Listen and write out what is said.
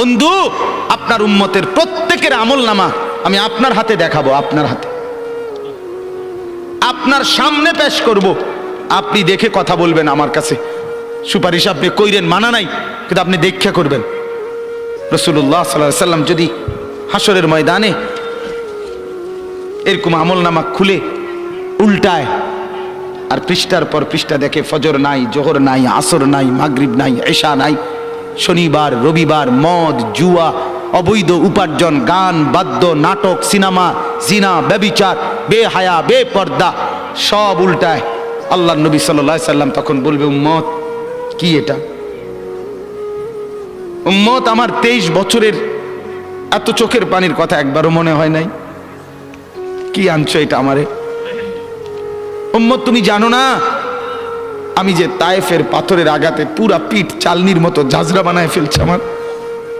বন্ধু, আপনার উম্মতের প্রত্যেকের আমল নামা আমি আপনার হাতে দেখাবো, আপনার হাতে। আপনার সামনে পেশ করব। আপনি দেখে কথা বলবেন আমার কাছে। সুপারিশ আপনি কইরেন, মানা নাই, কিন্তু আপনি দেখে করবেন। রসুল্লাহ সাল্লাহ সাল্লাম যদি হাসরের ময়দানে এরকম আমল নামা খুলে, উল্টায়, আর পৃষ্ঠার পর পৃষ্ঠা দেখে ফজর নাই, জোহর নাই, আসর নাই, মাগরিব নাই এশা নাই শনিবার, রবিবার, মদ, জুয়া, অবৈধ উপার্জন, গান, বাদ্য, নাটক, সিনেমা, জিনা, ব্যবিচার, বেহায়া, বেপর্দা, সব উল্টায়। আল্লাহ নবী সাল্লাহ সাল্লাম তখন বলবে, উম্মত, কি এটা? উম্মত, আমার তেইশ বছরের এত চোখের পানির কথা একবারও মনে হয় নাই। কি আনছো এটা আমারে? উম্মত, তুমি জানো না আমি যে তায়েফের পাথরের আঘাতে পুরা পিঠ চালনির মতো ঝাঁঝরা বানায় ফেলছে আমার।